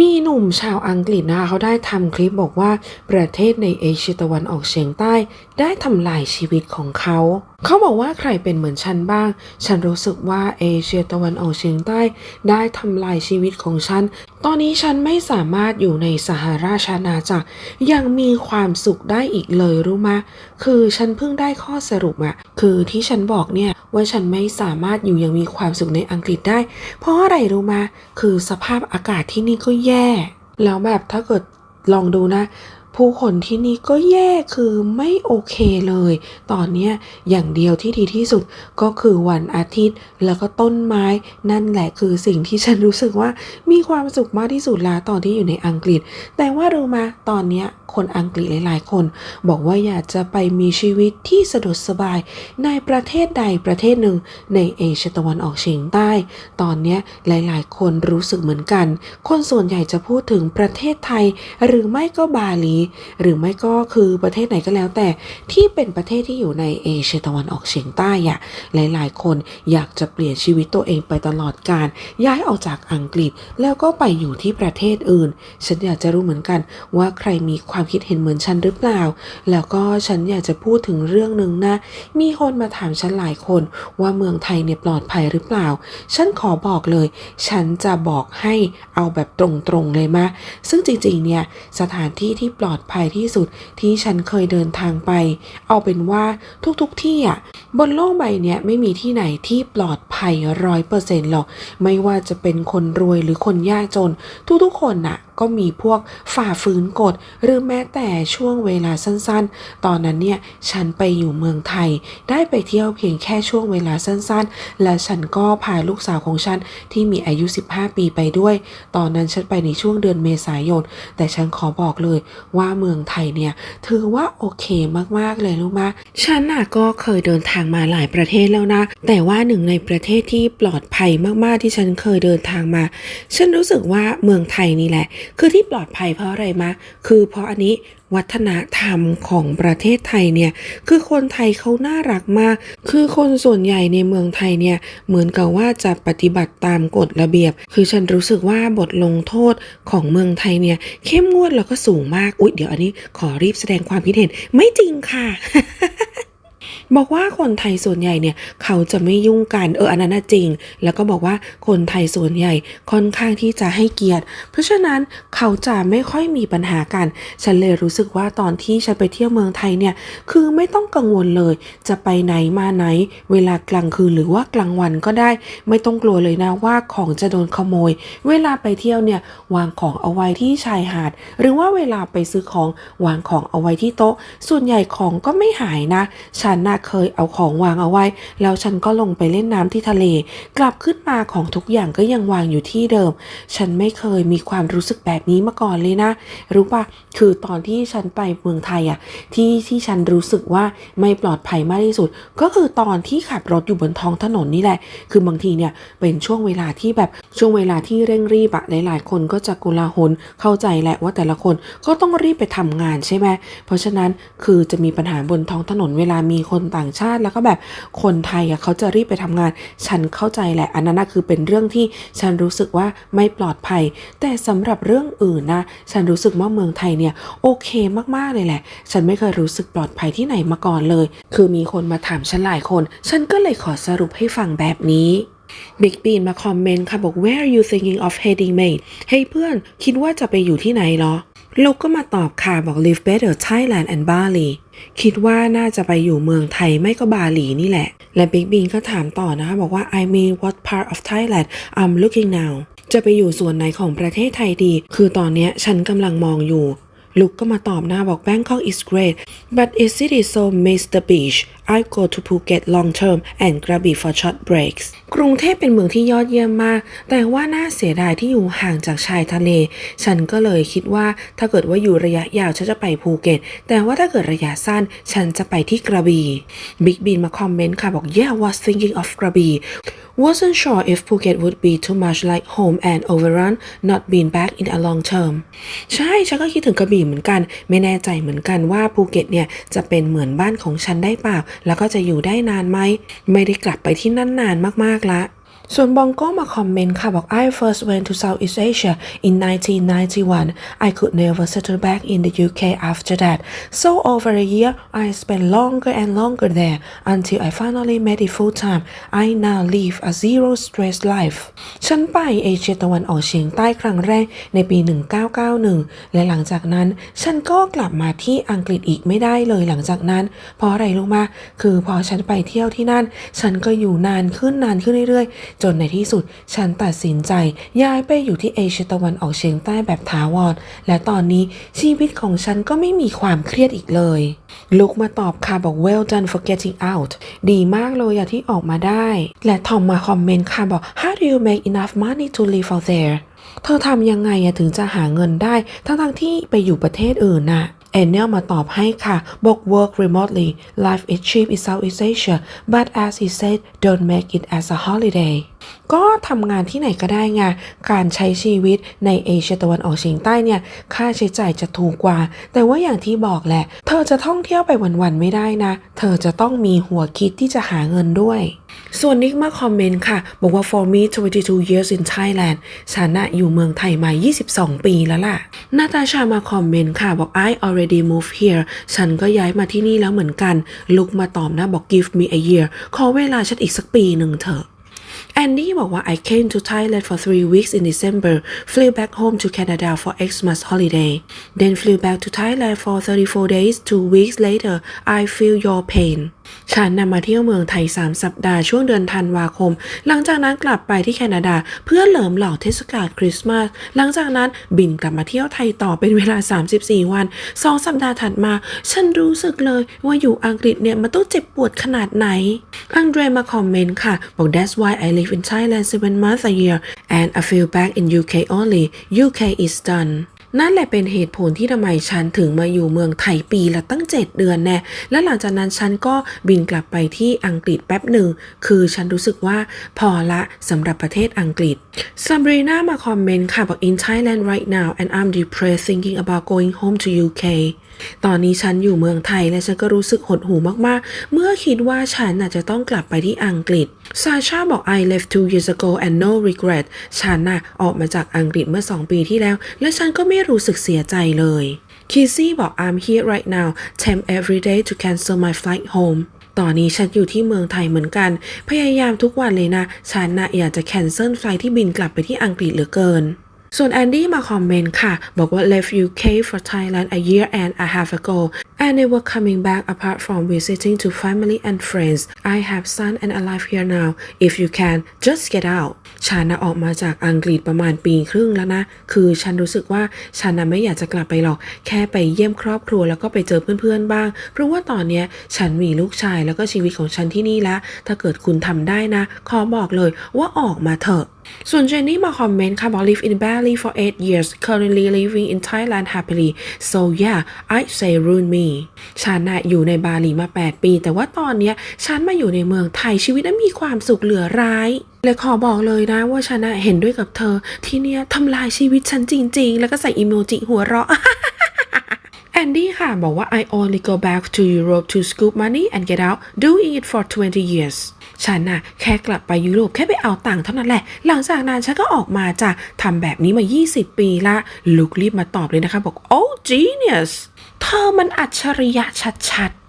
มีหนุ่มชาวอังกฤษนะคะเขาได้ทำคลิปบอกว่าประเทศในเอเชียตะวันออกเฉียงใต้ได้ทำลายชีวิตของเขา เขาบอกว่าใครเป็นเหมือนฉันบ้าง ฉันรู้สึกว่าเอเชียตะวันออกเฉียงใต้ได้ทำลายชีวิตของฉัน ตอนนี้ฉันไม่สามารถอยู่ในสหราชอาณาจักรยังมีความสุขได้อีกเลยรู้มะ คือฉันเพิ่งได้ข้อสรุปอะคือที่ฉันบอกเนี่ยว่าฉันไม่สามารถอยู่ยังมีความสุขในอังกฤษได้ เพราะอะไรรู้มาคือสภาพอากาศที่นี่ก็แย่ แล้วแบบถ้าเกิดลองดูนะ ผู้คนที่นี่ก็แย่คือไม่โอเคเลย ตอนนี้อย่างเดียวที่ดีที่สุดก็คือวันอาทิตย์ แล้วก็ต้นไม้นั่นแหละคือสิ่งที่ฉันรู้สึกว่ามีความสุขมากที่สุดละตอนที่อยู่ในอังกฤษ แต่ว่ารู้มาตอนนี้คนอังกฤษหลาย ๆ คน บอกว่าอยากจะไปมีชีวิตที่สะดวกสบาย ในประเทศใดประเทศหนึ่งในเอเชียตะวันออกเฉียงใต้ ตอนนี้ยหลาย ๆ คนรู้สึกเหมือนกัน คนส่วนใหญ่จะพูดถึงประเทศไทย หรือไม่ก็บาหลีหรือไม่ก็คือประเทศไหนก็แล้วแต่ที่เป็นประเทศที่อยู่ในเอเชียตะวันออกเฉียงใต้อะหลาย ๆ คนอยากจะเปลี่ยนชีวิตตัวเองไปตลอดกาลย้ายออกจากอังกฤษแล้วก็ไปอยู่ที่ประเทศอื่น ฉันอยากจะรู้เหมือนกันว่าใครมีความคิดเห็นเหมือนฉันหรือเปล่า แล้วก็ฉันอยากจะพูดถึงเรื่องหนึ่งนะ มีคนมาถามฉันหลายคนว่าเมืองไทยเนี่ยปลอดภัยหรือเปล่า ฉันขอบอกเลย ฉันจะบอกให้เอาแบบตรงๆเลยมะ ซึ่งจริงๆเนี่ยสถานที่ที่ปลอดอดภัยที่สุดที่ฉันเคยเดินทางไป เอาเป็นว่าทุกๆที่อะบนโลกใบนี้ไม่มีที่ไหนที่ปลอดภัยร้อยเปอร์เซ็นต์หรอก ไม่ว่าจะเป็นคนรวยหรือคนยากจน ทุกๆคนน่ะ ก็มีพวกฝ่าฝืนกฎ หรือแม้แต่ช่วงเวลาสั้นๆ ตอนนั้นเนี่ยฉันไปอยู่เมืองไทย ได้ไปเที่ยวเพียงแค่ช่วงเวลาสั้นๆ และฉันก็พาลูกสาวของฉันที่มีอายุ 15 ปีไปด้วย ตอนนั้นฉันไปในช่วงเดือนเมษายน แต่ฉันขอบอกเลยว่าเมืองไทยเนี่ยถือว่าโอเคมากๆเลยรู้ไหมฉันน่ะก็เคยเดินทางมาหลายประเทศแล้วนะ แต่ว่าหนึ่งในประเทศที่ปลอดภัยมากๆที่ฉันเคยเดินทางมา ฉันรู้สึกว่าเมืองไทยนี่แหละคือที่ปลอดภัยเพราะอะไรมะ คือเพราะอันนี้วัฒนธรรมของประเทศไทยเนี่ย คือคนไทยเขาน่ารักมาก คือคนส่วนใหญ่ในเมืองไทยเนี่ย เหมือนกับว่าจะปฏิบัติตามกฎระเบียบ คือฉันรู้สึกว่าบทลงโทษของเมืองไทยเนี่ย เข้มงวดแล้วก็สูงมาก อุ๊ย เดี๋ยวอันนี้ขอรีบแสดงความคิดเห็น ไม่จริงค่ะ บอกว่าคนไทยส่วนใหญ่เนี่ยเขาจะไม่ยุ่งกันเอออันนั้นจริง แล้วก็บอกว่าคนไทยส่วนใหญ่ค่อนข้างที่จะให้เกียรติ เพราะฉะนั้นเขาจะไม่ค่อยมีปัญหากัน ฉันเลยรู้สึกว่าตอนที่ฉันไปเที่ยวเมืองไทยเนี่ยคือไม่ต้องกังวลเลย จะไปไหนมาไหน เวลากลางคืนหรือว่ากลางวันก็ได้ ไม่ต้องกลัวเลยนะว่าของจะโดนขโมย เวลาไปเที่ยวเนี่ยวางของเอาไว้ที่ชายหาด หรือว่าเวลาไปซื้อของวางของเอาไว้ที่โต๊ะ ส่วนใหญ่ของก็ไม่หายนะ ฉันน่ะเคยเอาของวางเอาไว้ แล้วฉันก็ลงไปเล่นน้ำที่ทะเล กลับขึ้นมาของทุกอย่างก็ยังวางอยู่ที่เดิม ฉันไม่เคยมีความรู้สึกแบบนี้มาก่อนเลยนะ รู้ปะคือตอนที่ฉันไปเมืองไทยอะที่ที่ฉันรู้สึกว่าไม่ปลอดภัยมากที่สุด ก็คือตอนที่ขับรถอยู่บนท้องถนนนี่แหละ คือบางทีเนี่ยเป็นช่วงเวลาที่แบบช่วงเวลาที่เร่งรีบอะหลาย ๆ คนก็จะกุลาหลเข้าใจแหละว่าแต่ละคนก็ต้องรีบไปทำงานใช่ไหมเพราะฉะนั้นคือจะมีปัญหาบนท้องถนนเวลามีคนต่างชาติแล้วก็แบบคนไทยอะเขาจะรีบไปทำงาน ฉันเข้าใจแหละอันนั้นนะคือเป็นเรื่องที่ฉันรู้สึกว่าไม่ปลอดภัย แต่สำหรับเรื่องอื่นนะฉันรู้สึกว่าเมืองไทยเนี่ยโอเคมากๆเลยแหละ ฉันไม่เคยรู้สึกปลอดภัยที่ไหนมาก่อนเลย คือมีคนมาถามฉันหลายคน ฉันก็เลยขอสรุปให้ฟังแบบนี้บิ๊กบีนมาคอมเมนต์ค่ะบอก where are you thinking of heading mate เฮ้ยเพื่อนคิดว่าจะไปอยู่ที่ไหนเหรอ ลูกก็มาตอบค่ะบอก live better Thailand and Bali คิดว่าน่าจะไปอยู่เมืองไทยไม่ก็บาหลีนี่แหละ และบิ๊กบีนก็ถามต่อนะคะบอกว่า I mean what part of Thailand I'm looking now จะไปอยู่ส่วนไหนของประเทศไทยดี คือตอนเนี้ยฉันกำลังมองอยู่ลุกก็มาตอบนะบอก Bangkok is great but is it is so miss the beach I go to Phuket long term and Krabi for short breaks กรุงเทพเป็นเมืองที่ยอดเยี่ยมมาก แต่ว่าน่าเสียดายที่อยู่ห่างจากชายทะเล ฉันก็เลยคิดว่าถ้าเกิดว่าอยู่ระยะยาวฉันจะไปภูเก็ต แต่ว่าถ้าเกิดระยะสั้นฉันจะไปที่กระบี่บิ๊กบินมาคอมเมนต์ค่ะบอก yeah was thinking of กระบี่ wasn't sure if Phuket would be too much like home and overrun not being back in a long term ใช่ ฉันก็คิดถึงกระบี่เหมือนกัน ไม่แน่ใจเหมือนกันว่าภูเก็ตเนี่ยจะเป็นเหมือนบ้านของฉันได้เปล่าแล้วก็จะอยู่ได้นานไหม ไม่ได้กลับไปที่นั่นนานมากๆละ ส่วนบองโก้มาคอมเมนต์ค่ะ บอก I first went to Southeast Asia in 1991 I could never settle back in the UK after that so over a year I spent longer and longer there until I finally made it full time I now live a zero stress life ฉันไปเอเชียตะวันออกเฉียงใต้ครั้งแรกในปี 1991 และหลังจากนั้นฉันก็กลับมาที่อังกฤษอีกไม่ได้เลยหลังจากนั้น เพราะอะไรรู้มาคือพอฉันไปเที่ยวที่นั่น ฉันก็อยู่นานขึ้นนานขึ้นเรื่อยๆจนในที่สุดฉันตัดสินใจย้ายไปอยู่ที่เอเชียตะวันออกเฉียงใต้แบบถาวร และตอนนี้ชีวิตของฉันก็ไม่มีความเครียดอีกเลย ลุกมาตอบค่ะบอก well done for getting out ดีมากเลยอะที่ออกมาได้ และทอมมาคอมเมนต์ค่ะบอก how do you make enough money to live out there เธอทำยังไงอะถึงจะหาเงินได้ ทั้งๆที่ไปอยู่ประเทศอื่นน่ะแอนเนลมาตอบให้ค่ะ บอก work remotely life is cheap in Southeast Asia but as he said don't make it as a holiday ก็ทำงานที่ไหนก็ได้ไงการใช้ชีวิตในเอเชียตะวันออกเฉียงใต้เนี่ย ค่าใช้จ่ายจะถูกกว่า แต่ว่าอย่างที่บอกแหละ เธอจะท่องเที่ยวไปวันๆไม่ได้นะ เธอจะต้องมีหัวคิดที่จะหาเงินด้วย ส่วนนิกมาคอมเมนต์ค่ะ บอกว่า for me 22 years in Thailand ฉันนะอยู่เมืองไทยมา 22 ปีแล้วล่ะนาตาชามาคอมเมนต์ค่ะ บอก I already moved here ฉันก็ย้ายมาที่นี่แล้วเหมือนกัน ลุกมาตอบนะบอก give me a year ขอเวลาฉันอีกสักปีหนึ่งเถอะ แอนดี้บอกว่า I came to Thailand for three weeks in December flew back home to Canada for Xmas holiday then flew back to Thailand for 34 days two weeks later I feel your pain ฉันนำมาเที่ยวเมืองไทย 3 สัปดาห์ช่วงเดือนธันวาคม หลังจากนั้นกลับไปที่แคนาดา เพื่อเหลิมหล่อเทศกาลคริสต์มาส หลังจากนั้นบินกลับมาเที่ยวไทยต่อเป็นเวลา 34 วัน 2 สัปดาห์ถัดมา ฉันรู้สึกเลยว่าอยู่อังกฤษเนี่ยมันต้องเจ็บปวดขนาดไหน อังเดรมาคอม멘트ค่ะ บอก that's why I live in Thailand seven months a year and I feel back in UK only UK is done นั่นแหละเป็นเหตุผลที่ทำไมฉันถึงมาอยู่เมืองไทยปีละตั้ง 7 เดือนแน่ และหลังจากนั้นฉันก็บินกลับไปที่อังกฤษแป๊บหนึ่ง คือฉันรู้สึกว่าพอละสำหรับประเทศอังกฤษซัมบรีนามาคอมเมนต์ค่ะบอก in Thailand right now and I'm depressed thinking about going home to UK ตอนนี้ฉันอยู่เมืองไทยและฉันก็รู้สึกหดหูมากๆ เมื่อคิดว่าฉันน่ะจะต้องกลับไปที่อังกฤษซาชาบอก I left two years ago and no regret ฉันน่ะออกมาจากอังกฤษเมื่อ2ปีที่แล้ว และฉันก็ไม่รู้สึกเสียใจเลยคีซี่บอก I'm here right now tempt every day to cancel my flight home ตอนนี้ฉันอยู่ที่เมืองไทยเหมือนกัน พยายามทุกวันเลยนะ ฉันน่ะอยากจะแคนเซิลไฟที่บินกลับไปที่อังกฤษเหลือเกิน ส่วนแอนดี้มาคอมเมนต์ค่ะ บอกว่า left UK for Thailand a year and a half ago and they were coming back apart from visiting to family and friends I have son and a life here now if you can just get out ฉันนะออกมาจากอังกฤษประมาณปีครึ่งแล้วนะ คือฉันรู้สึกว่าฉันนะไม่อยากจะกลับไปหรอก แค่ไปเยี่ยมครอบครัวแล้วก็ไปเจอเพื่อนๆบ้าง เพราะว่าตอนเนี้ยฉันมีลูกชายแล้วก็ชีวิตของฉันที่นี่แล้วถ้าเกิดคุณทำได้นะ ขอบอกเลยว่าออกมาเถอะส่วนเจนนี่มาคอมเมนต์ค่ะบอก live in Bali for 8 years currently living in Thailand happily so yeah I say ruin me ฉันน่ะอยู่ในบาหลีมา 8 ปี แต่ว่าตอนเนี้ยฉันมาอยู่ในเมืองไทยชีวิตนั้นมีความสุขเหลือร้ายเลยขอบอกเลยนะว่าฉันน่ะเห็นด้วยกับเธอที่เนี้ยทำลายชีวิตฉันจริง ๆ แล้วก็ใส่อีโมจิหัวเราะ นดี้ค่ะ บอกว่า I only go back to Europe to scoop money and get out doing it for 20 years ฉันน่ะแค่กลับไปยุโรปแค่ไปเอาตังค์เท่านั้นแหละ หลังจากนั้นฉันก็ออกมาจะทำแบบนี้มา 20 ปีละ ลุกรีบมาตอบเลยนะคะ บอก oh genius เธอมันอัจฉริยะชัดๆ